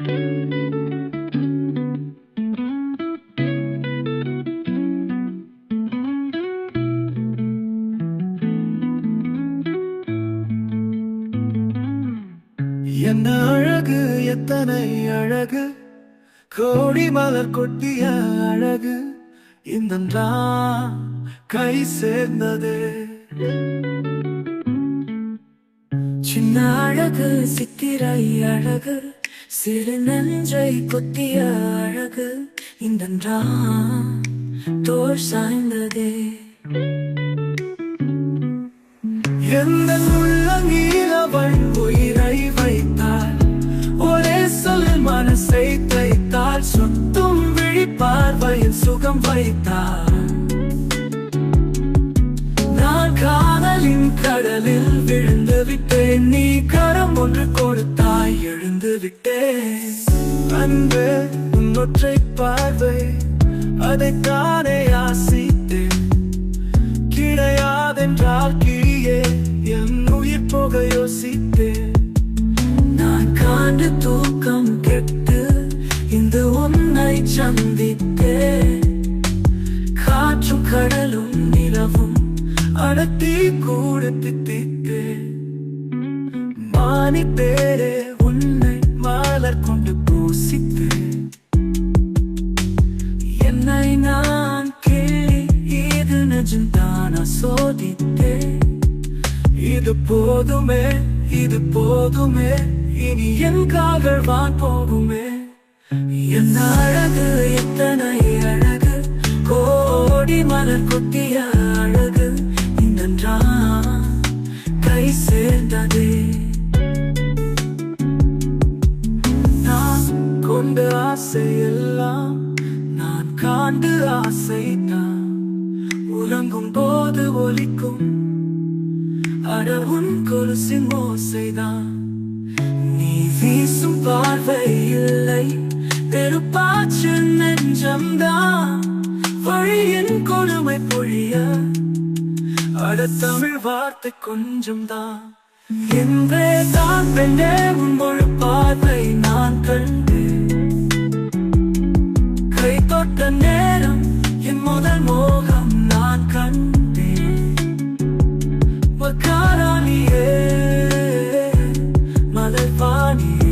என்ன அழகு எத்தனை அழகு? கோடி மலர் கொட்டிய அழகு இந்த கை சேர்ந்தது. சின்ன அழகு சித்திரை அழகு சிறு நெஞ்சை கொத்திய அழகு இந்த தோல் சாய்ந்ததே. எந்த உள்ளங்கீரவள் உயிரை வைத்தாள் ஒரே சொல் மனசை தைத்தாள் சுட்டும் விழிப்பார்வையில் சுகம் வைத்தாள் நான் காதலின் கடலில் விழுந்து விட்டேன் நீ கரம் ஒன்று கொடுத்த விட்டேன் அன்பு உன்னொற்றை ஒற்றை பார்வை அதைத்தானே ஆசித்தேன். கிடையாதென்றால் கிழியே என் உயிர் போக யோசித்தேன். நான் காண்டு தூக்கம் கெட்டு இந்த உன்னை சந்தித்தேன். காற்றும் கடலும் நிலவும் அடத்தி கூட தித்தித்தேன். மானி பேரே கொண்டு பூசித்தேன் என்னை நான் கேள்வி இது நிஜம்தானா சோதித்தேன். இது போதுமே இது போதுமே இனி என் கால்கள் வான் போகுமே. என்ன அழகு எத்தனை அழகு கோடி மலர் கொட்டிய அழகு இந்த கை சேர்ந்ததே. கொண்ட ஆசையெல்லாம் நான் காண்டு ஆசை தான் உறங்கும் போது ஒலிக்கும். அடவும் உன் கொலுசின் ஓசைதான். நீ வீசும் பார்வை இல்லை. தெருப்பாச்சு நெஞ்சம்தான். வழியின் கொடுமை பொழிய. அட தமிழ் வார்த்தை கொஞ்சம் தான் என்றே தான் பெண்ணே உன் முழு பார்வை நான் கண்டு. funny